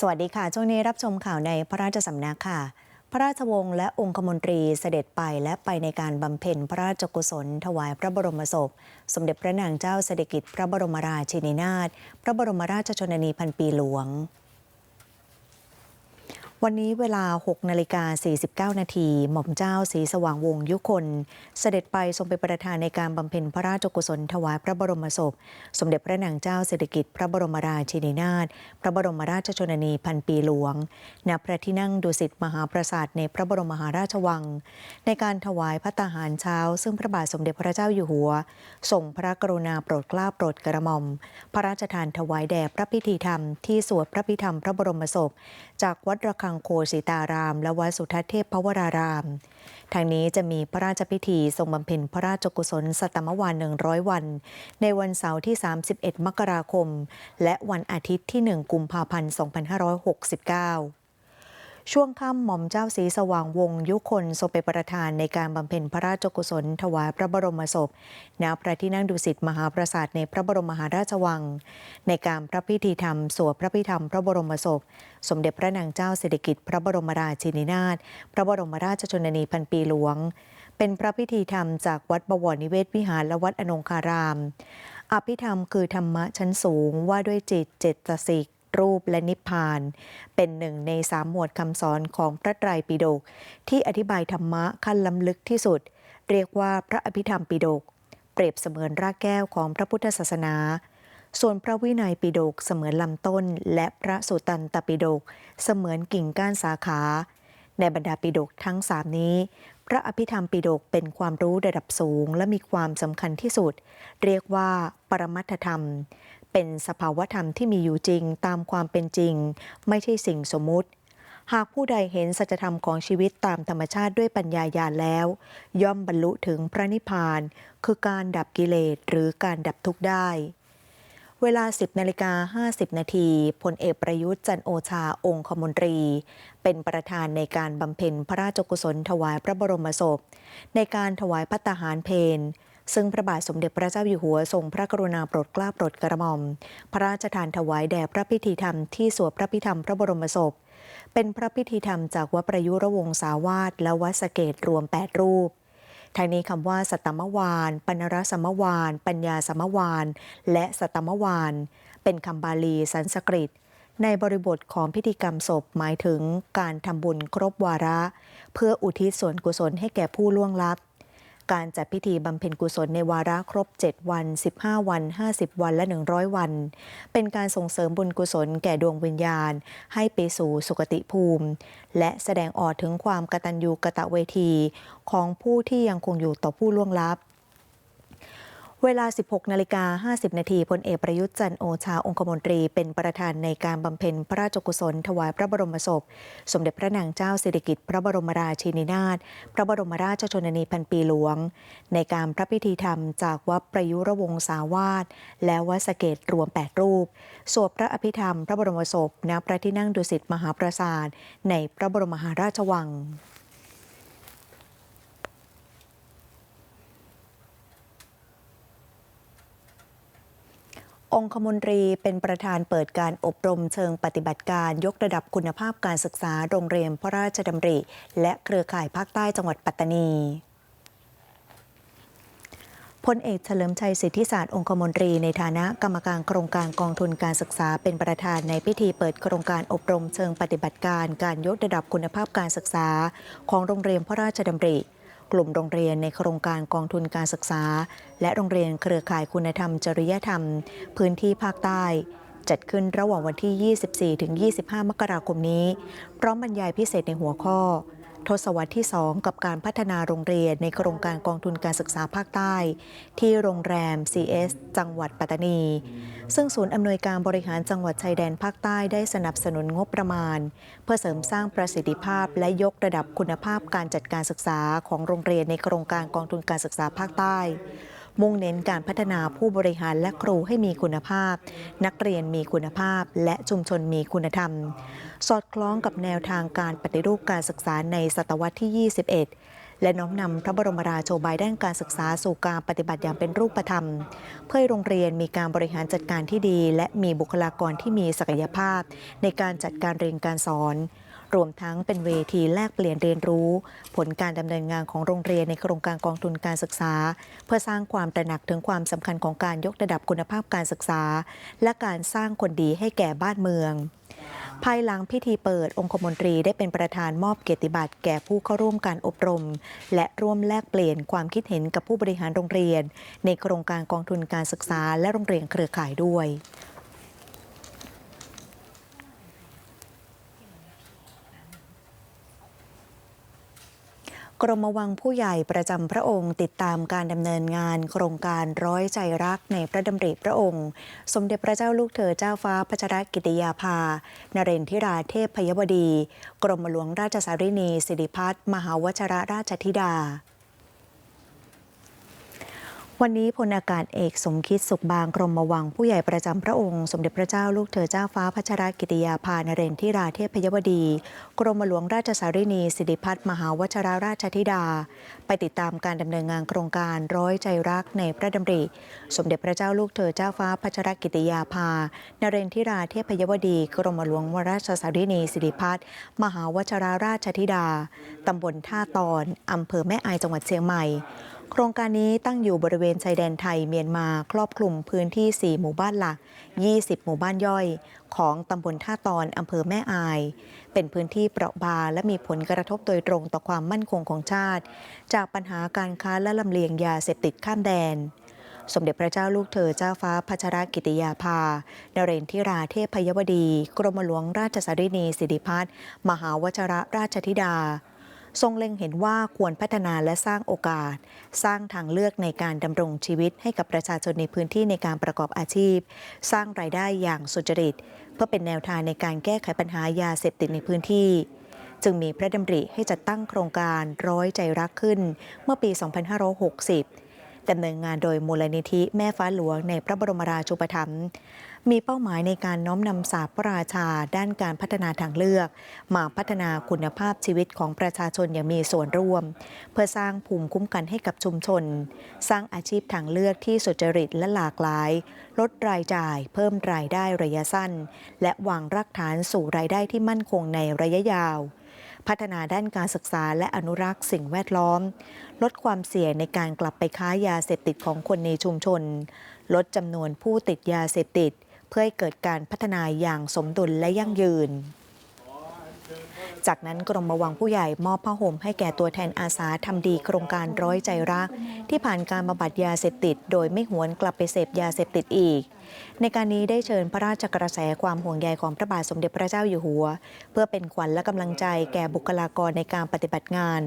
สวัสดีค่ะ ช่วงนี้รับชมข่าวในพระราชสำนักค่ะ พระราชวงศ์และองคมนตรีเสด็จไปและไปในการบำเพ็ญพระราชกุศล ถวายพระบรมศพ สมเด็จพระนางเจ้าสิริกิติ์พระบรมราชินีนาถพระบรมราชชนนีพันปีหลวง วันนี้เวลา 6 นาฬิกา 49 นาที หม่อมเจ้าศรีสว่างวงศยุคน เสด็จไปทรงเป็นประธานในการบำเพ็ญพระราชกุศลถวายพระบรมศพ สมเด็จพระนางเจ้าสิริกิติ์พระบรมราชินีนาถ พระบรมราชชนนีพันปีหลวง ณ พระที่นั่งดุสิตมหาปราสาทในพระบรมมหาราชวัง ในการถวายพระตาหารเช้า ซึ่งพระบาทสมเด็จพระเจ้าอยู่หัวทรงพระกรุณาโปรดเกล้าโปรดกระหม่อม พระราชทานถวายแด่พระพิธีธรรมที่สวดพระพิธรรมพระบรมศพ จากวัดระฆังโคสิตาราม และวัดสุทัศเทพพวราราม ทางนี้จะมีพระราชพิธีทรงบำเพ็ญพระราชกุศลสัตมวาน100วัน ในวันเสาร์ที่ 31 มกราคม และวันอาทิตย์ที่ 1 กุมภาพันธ์ 2569 ช่วงค่ำหม่อมเจ้าศรีสว่างวงยุคนทรงเป็นประธานในการบำเพ็ญพระราชกุศล ถวายพระบรมศพณพระที่นั่งดุสิตมหาปราสาทในพระบรมมหาราชวัง ในการพระพิธีธรรมสวดพระพิธรรมพระบรมศพ สมเด็จพระนางเจ้าสิริกิติ์พระบรมราชินีนาถพระบรมราชชนนีพันปีหลวง เป็นพระพิธีธรรมจากวัดบวรนิเวศวิหารและวัดอนงคาราม อภิธรรมคือธรรมะชั้นสูงว่าด้วยจิตเจตสิก รูปและนิพพาน เป็นหนึ่งในสามหมวดคำสอนของพระไตรปิฎกที่อธิบายธรรมะขั้นล้ำลึกที่สุด เรียกว่าพระอภิธรรมปิฎกเปรียบเสมือนรากแก้วของพระพุทธศาสนา ส่วนพระวินัยปิฎกเสมือนลำต้น และพระสุตตันตปิฎกเสมือนกิ่งก้านสาขา ในบรรดาปิฎกทั้งสามนี้พระอภิธรรมปิฎกเป็นความรู้ระดับสูงและมีความสำคัญที่สุด เรียกว่า ปรมัตถธรรม เป็นสภาวธรรมที่มีอยู่จริงตามความเป็นจริง ไม่ใช่สิ่งสมมุติ หากผู้ใดเห็นสัจธรรมของชีวิตตามธรรมชาติด้วยปัญญาญาณแล้ว ย่อมบรรลุถึงพระนิพพาน คือการดับกิเลสหรือการดับทุกข์ได้ เวลา 10นาฬิกา50 นาทีพลเอกประยุทธ์จันโอชาองคมนตรี เป็นประธานในการบำเพ็ญพระราชกุศลถวายพระบรมศพ ในการถวายพัตตาหารเพน ซึ่งพระบาทสมเด็จพระเจ้าอยู่หัวทรงพระกรุณาโปรดเกล้าโปรดกระหม่อม พระราชทานถวายแด่พระพิธีธรรมที่สวดพระพิธรรมพระบรมศพ เป็นพระพิธีธรรมจากวัดประยุรวงศาวาสและวัดสเกตรวม 8 รูปทางนี้คำว่าสัตมวาน ปัญรสมวาน ปัญญาสมวาน และสัตตมวาน เป็นคำบาลีสันสกฤต ในบริบทของพิธีกรรมศพหมายถึงการทำบุญครบวาระ เพื่ออุทิศส่วนกุศลให้แก่ผู้ล่วงลับ การจัดพิธีบำเพ็ญกุศลในวาระครบ 7 วัน 15 วัน 50 วันและ 100 วัน เป็นการส่งเสริมบุญกุศลแก่ดวงวิญญาณ ให้ไปสู่สุคติภูมิ และแสดงออกถึงความกตัญญูกะตะเวที ของผู้ที่ยังคงอยู่ต่อผู้ล่วงลับ เวลา 16 นาฬิกา 50 นาทีพลเอกประยุทธ์จันโอชาองคมนตรีเป็นประธานในการบำเพ็ญพระราชกุศล ถวายพระบรมศพ สมเด็จพระนางเจ้าสิริกิติ์พระบรมราชินีนาถพระบรมราชชนนีพันปีหลวง ในการพระพิธีธรรมจากวัดประยุรวงศาวาสและวัดสเกตรวม 8 รูป สวดพระอภิธรรม พระบรมศพณพระที่นั่งดุสิตมหาปราสาทในพระบรมมหาราชวัง องคมนตรีเป็นประธานเปิดการอบรมเชิงปฏิบัติการยกระดับคุณภาพการศึกษาโรงเรียนพระราชดำริ และเครือข่ายภาคใต้จังหวัดปัตตานีพลเอกเฉลิมชัยสิทธิศาสตร์องคมนตรีในฐานะกรรมการโครงการกองทุนการศึกษาเป็นประธานในพิธีเปิดโครงการอบรมเชิงปฏิบัติการการยกระดับคุณภาพการศึกษา ของโรงเรียนพระราชดำริ กลุ่มโรงเรียนในโครงการกองทุนการศึกษา และโรงเรียนเครือข่ายคุณธรรม จริยธรรม พื้นที่ภาคใต้ จัดขึ้นระหว่างวันที่ 24-25 มกราคมนี้ พร้อมบรรยายพิเศษในหัวข้อ ทศวรรษที่ 2 กับการพัฒนาโรงเรียนในโครงการกองทุนการศึกษาภาคใต้ ที่โรงแรม CS จังหวัดปัตตานี ซึ่งศูนย์อำนวยการบริหารจังหวัดชายแดนภาคใต้ได้สนับสนุนงบประมาณ เพื่อเสริมสร้างประสิทธิภาพและยกระดับคุณภาพการจัดการศึกษาของโรงเรียนในโครงการกองทุนการศึกษาภาคใต้ มุ่งเน้นการพัฒนาผู้บริหารและครูให้มีคุณภาพ นักเรียนมีคุณภาพ และชุมชนมีคุณธรรม สอดคล้องกับแนวทางการปฏิรูปการศึกษาในศตวรรษที่ 21 และน้อมนำพระบรมราโชบายด้านการศึกษาสู่การปฏิบัติอย่างเป็นรูปธรรม เพื่อโรงเรียนมีการบริหารจัดการที่ดี และมีบุคลากรที่มีศักยภาพ ในการจัดการเรียนการสอน รวมทั้งเป็นเวทีแลกเปลี่ยนเรียนรู้ ผลการดำเนินงานของโรงเรียนในโครงการกองทุนการศึกษา เพื่อสร้างความตระหนักถึงความสำคัญของการยกระดับคุณภาพการศึกษา และการสร้างคนดีให้แก่บ้านเมืองภายหลังพิธีเปิดองคมนตรีได้เป็นประธานมอบเกียรติบัตรแก่ผู้เข้าร่วมการอบรม และร่วมแลกเปลี่ยนความคิดเห็นกับผู้บริหารโรงเรียน ในโครงการกองทุนการศึกษาและโรงเรียนเครือข่ายด้วย กรมวังผู้ใหญ่ประจำพระองค์ติดตามการดำเนินงานโครงการร้อยใจรักในพระดำริพระองค์ สมเด็จพระเจ้าลูกเธอเจ้าฟ้าพัชรกิติยาภา นเรนทิราเทพพยบดี กรมหลวงราชสารินีสิริพัฒน์มหาวชรราชธิดา วันนี้พลอากาศเอกสมคิดสุขบางกรมวังผู้ใหญ่ประจำพระองค์ สมเด็จพระเจ้าลูกเธอเจ้าฟ้าพัชรกิติยาภานเรนทิราเทพพยวดี กรมหลวงราชสารินี สิริพัฒน์มหาวชราราชธิดา ไปติดตามการดำเนินงานโครงการร้อยใจรักในพระดำริ สมเด็จพระเจ้าลูกเธอเจ้าฟ้าพัชรกิติยาภานเรนทิราเทพพยวดี กรมหลวงวราชสารินี สิริพัฒน์มหาวชราราชธิดาตำบลท่าตอนอำเภอแม่อายจังหวัดเชียงใหม่ โครงการนี้ตั้งอยู่บริเวณชายแดนไทยเมียนมาครอบคลุมพื้นที่ 4 หมู่บ้านหลัก 20 หมู่บ้านย่อย ของตำบลท่าตอนอำเภอแม่อาย เป็นพื้นที่เปราะบางและมีผลกระทบโดยตรงต่อความมั่นคงของชาติ จากปัญหาการค้าและลำเลียงยาเสพติดข้ามแดน สมเด็จพระเจ้าลูกเธอเจ้าฟ้าพัชรกิติยาภานเรนทิราเทพพยวดี กรมหลวงราชสารินีสิริพัฒน์มหาวชรราชธิดา ทรงเล็งเห็นว่าควรพัฒนาและสร้างโอกาส สร้างทางเลือกในการดำรงชีวิตให้กับประชาชนในพื้นที่ในการประกอบอาชีพ สร้างรายได้อย่างสุจริต เพื่อเป็นแนวทางในการแก้ไขปัญหายาเสพติดในพื้นที่ จึงมีพระดำริให้จัดตั้งโครงการร้อยใจรักขึ้น เมื่อปี 2560ดำเนินงานโดยมูลนิธิแม่ฟ้าหลวงในพระบรมราชูปถัมภ์ มีเป้าหมายในการน้อมนำศาสตร์พระราชาด้านการพัฒนาทางเลือก มาพัฒนาคุณภาพชีวิตของประชาชนอย่างมีส่วนร่วม เพื่อสร้างภูมิคุ้มกันให้กับชุมชน สร้างอาชีพทางเลือกที่สุจริตและหลากหลาย ลดรายจ่าย เพิ่มรายได้ระยะสั้น และวางรากฐานสู่รายได้ที่มั่นคงในระยะยาว พัฒนาด้านการศึกษาและอนุรักษ์สิ่งแวดล้อม ลดความเสี่ยงในการกลับไปค้ายาเสพติดของคนในชุมชน ลดจำนวนผู้ติดยาเสพติด เพื่อให้เกิดการพัฒนาอย่างสมดุลและยั่งยืน จากนั้นกรมวังผู้ใหญ่มอบผ้าห่มให้แก่ตัวแทนอาสาทำดีโครงการร้อยใจรัก ที่ผ่านการบำบัดยาเสพติด โดยไม่หวนกลับไปเสพยาเสพติดอีก ในการนี้ได้เชิญพระราชกระแสความห่วงใยของพระบาทสมเด็จพระเจ้าอยู่หัว เพื่อเป็นขวัญและกำลังใจแก่บุคลากรในการปฏิบัติงาน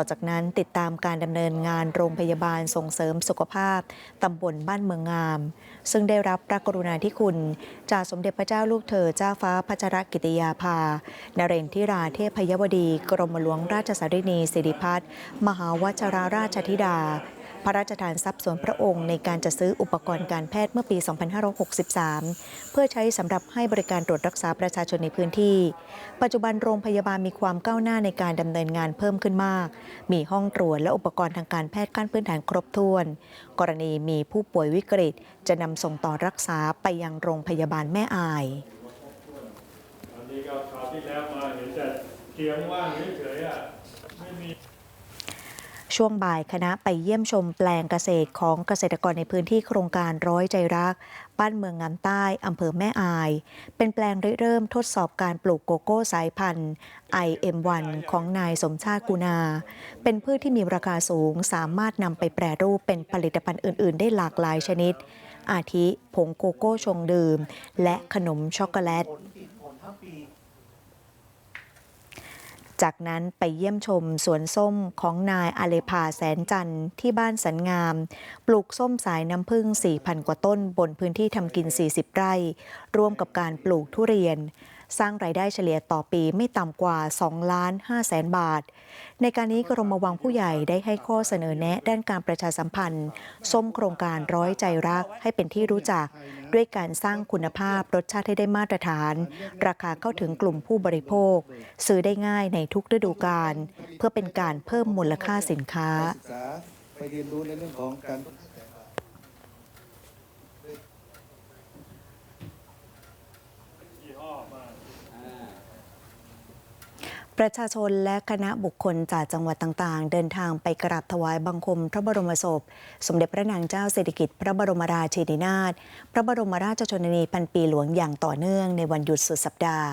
ต่อจากนั้นติดตามการดำเนินงานโรงพยาบาลส่งเสริมสุขภาพตำบลบ้านเมืองงาม ซึ่งได้รับพระกรุณาธิคุณ จากสมเด็จพระเจ้าลูกเธอเจ้าฟ้าพัชรกิติยาภา นเรนทิราเทพพยวดี กรมหลวงราชสารินีสิริพัฒน์มหาวชราราชธิดา พระราชทานทรัพย์ส่วนพระองค์ในการจัดซื้ออุปกรณ์การแพทย์เมื่อปี 2563 เพื่อใช้สำหรับให้บริการตรวจรักษาประชาชนในพื้นที่ ปัจจุบันโรงพยาบาลมีความก้าวหน้าในการดำเนินงานเพิ่มขึ้นมาก มีห้องตรวจและอุปกรณ์ทางการแพทย์ขั้นพื้นฐานครบถ้วน กรณีมีผู้ป่วยวิกฤต จะนำส่งต่อรักษาไปยังโรงพยาบาลแม่อายอันนี้ก็คราวที่แล้วมาเห็นแต่เตียงว่างเฉยๆอะ ช่วงบ่ายคณะไปเยี่ยมชมแปลงเกษตรของเกษตรกรในพื้นที่โครงการร้อยใจรัก บ้านเมืองงามใต้อำเภอแม่อาย เป็นแปลงริเริ่มทดสอบการปลูกโกโก้สายพันธุ์ IM1 ของนายสมชาติกุณา เป็นพืชที่มีราคาสูง สามารถนำไปแปรรูปเป็นผลิตภัณฑ์อื่น ๆ ได้หลากหลายชนิด อาทิผงโกโก้ชงดื่ม และขนมช็อกโกแลต จากนั้นไปเยี่ยมชมสวนส้มของนายอาเลพาแสนจันทร์ที่บ้านสันงาม ปลูกส้มสายน้ำผึ้ง4,000 กว่าต้นบนพื้นที่ทำกิน 40 ไร่ ร่วมกับการปลูกทุเรียน สร้างรายได้เฉลี่ยต่อปีไม่ต่ำกว่า 2 ล้าน5แสนบาท ในการนี้กรมวังผู้ใหญ่ได้ให้ข้อเสนอแนะด้านการประชาสัมพันธ์ส้มโครงการร้อยใจรักให้เป็นที่รู้จัก ด้วยการสร้างคุณภาพรสชาติให้ได้มาตรฐาน ราคาเข้าถึงกลุ่มผู้บริโภค ซื้อได้ง่ายในทุกฤดูกาลเพื่อเป็นการเพิ่มมูลค่าสินค้าศึกษาไปเรียนรู้ในเรื่องของการ ยี่ห้อมาก ประชาชนและคณะบุคคลจากจังหวัดต่างๆ เดินทางไปกราบถวายบังคมพระบรมศพ สมเด็จพระนางเจ้าสิริกิติ์พระบรมราชินีนาถพระบรมราชชนนีพันปีหลวงอย่างต่อเนื่องในวันหยุดสุดสัปดาห์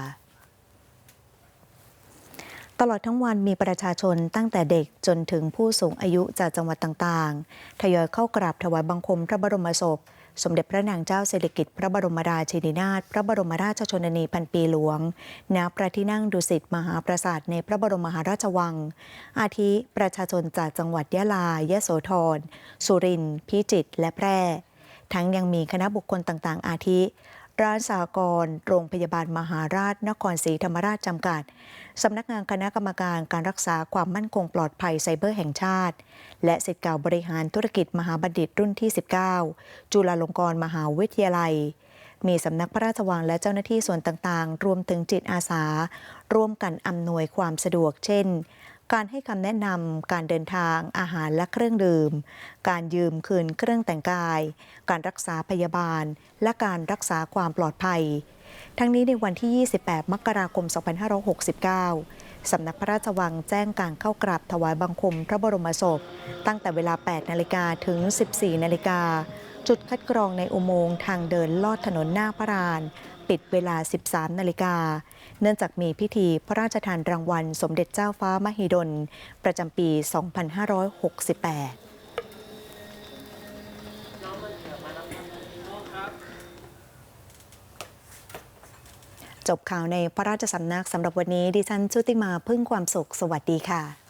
ตลอดทั้งวันมีประชาชนตั้งแต่เด็กจนถึงผู้สูงอายุจากจังหวัดต่างๆ ทยอยเข้ากราบถวายบังคมพระบรมศพ สมเด็จพระนางเจ้าสิริกิติ์พระบรมราชินีนาถพระบรมราชชนนีพันปีหลวง ณ พระที่นั่งดุสิตมหาปราสาทในพระบรมมหาราชวัง อาทิประชาชนจากจังหวัดยะลา ยะโสธร สุรินทร์ พิจิตร และแพร่ ทั้งยังมีคณะบุคคลต่างๆ อาทิ ร้านสากรโรงพยาบาลมหาราช นครศรีธรรมราชจำกัด สำนักงานคณะกรรมการการรักษาความมั่นคงปลอดภัยไซเบอร์แห่งชาติ และสิทธิ์เก่าบริหารธุรกิจมหาบัณฑิตรุ่นที่ 19 จุฬาลงกรณ์มหาวิทยาลัย มีสำนักพระราชวังและเจ้าหน้าที่ส่วนต่างๆ รวมถึงจิตอาสา ร่วมกันอำนวยความสะดวกเช่น การให้คำแนะนำการเดินทางอาหารและเครื่องดื่ม การยืมคืนเครื่องแต่งกาย การรักษาพยาบาล และการรักษาความปลอดภัย ทั้งนี้ในวันที่ 28 มกราคม 2569 สำนักพระราชวังแจ้งการเข้ากราบถวายบังคมพระบรมศพ ตั้งแต่เวลา 8 นาฬิกาถึง 14 นาฬิกาจุดคัดกรองในอุโมงค์ทางเดินลอดถนนหน้าพระราน ปิดเวลา 13 นาฬิกา เนื่องจากมีพิธีพระราชทานรางวัล สมเด็จเจ้าฟ้ามหิดล ประจำปี 2568จบข่าวในพระราชสำนักสำหรับวันนี้ดิฉันชุติมาพึ่งความสุข สวัสดีค่ะ